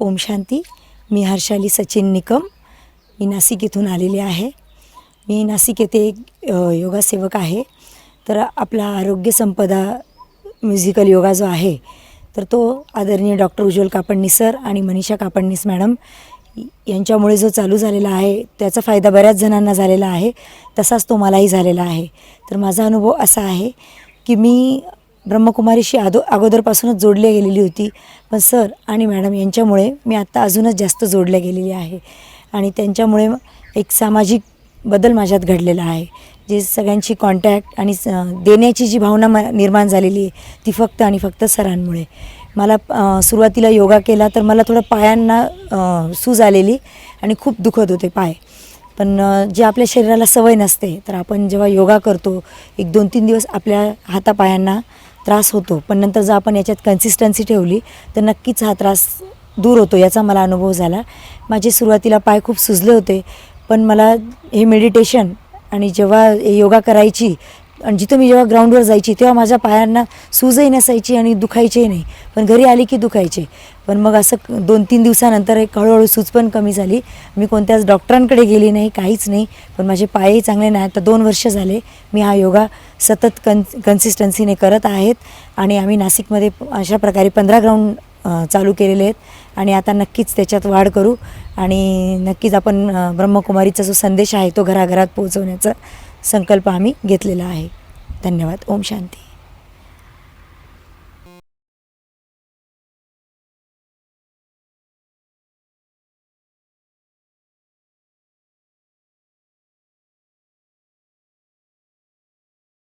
ओम शांती. मी हर्षाली सचिन निकम. मी नाशिक इथून आलेली आहे. मी नाशिक येथे एक योगासेवक आहे. तर आपला आरोग्य संपदा म्युझिकल योगा जो आहे तर तो आदरणीय डॉक्टर उज्ज्वल कापडनीस सर आणि मनीषा कापडनीस मॅडम यांच्यामुळे जो चालू झालेला आहे त्याचा फायदा बऱ्याच जणांना झालेला आहे. तसाच तो मलाही झालेला आहे. तर माझा अनुभव असा आहे की मी ब्रह्मकुमारीशी आदो अगोदरपासूनच जोडली गेलेली होती. पण सर आणि मॅडम यांच्यामुळे मी आत्ता अजूनच जास्त जोडल्या गेलेली आहे. आणि त्यांच्यामुळे एक सामाजिक बदल माझ्यात घडलेला आहे. जे सगळ्यांची कॉन्टॅक्ट आणि स- देण्याची जी भावना म निर्माण झालेली आहे ती फक्त आणि फक्त सरांमुळे. मला सुरुवातीला योगा केला तर मला थोडं पायांना सूज आलेली आणि खूप दुखत होते पाय. पण जे आपल्या शरीराला सवय नसते तर आपण जेव्हा योगा करतो एक दोन तीन दिवस आपल्या हातापायांना त्रास होतो. पण नंतर जर आपण याच्यात कन्सिस्टन्सी ठेवली तर नक्कीच हा त्रास दूर होतो याचा मला अनुभव झाला. माझे सुरुवातीला पाय खूप सुजले होते पण मला हे मेडिटेशन आणि जेव्हा हे योगा करायची आणि जिथं मी जेव्हा ग्राउंडवर जायची तेव्हा माझ्या पायांना सूजही नसायची आणि दुखायचेही नाही. पण घरी आली की दुखायचे. पण मग असं दोन तीन दिवसानंतर एक हळूहळू सूज पण कमी झाली. मी कोणत्याच डॉक्टरांकडे गेली नाही काहीच नाही. पण माझे पायही चांगले नाही. आता दोन वर्ष झाले मी हा योगा सतत कन कन्सिस्टन्सीने करत आहेत. आणि आम्ही नाशिकमध्ये अशा प्रकारे पंधरा ग्राउंड चालू केलेले आहेत. आणि आता नक्कीच त्याच्यात वाढ करू. आणि नक्कीच आपण ब्रह्मकुमारीचा जो संदेश आहे तो घराघरात पोहोचवण्याचा संकल्प आम्ही घेतलेला आहे. धन्यवाद. ओम शांती.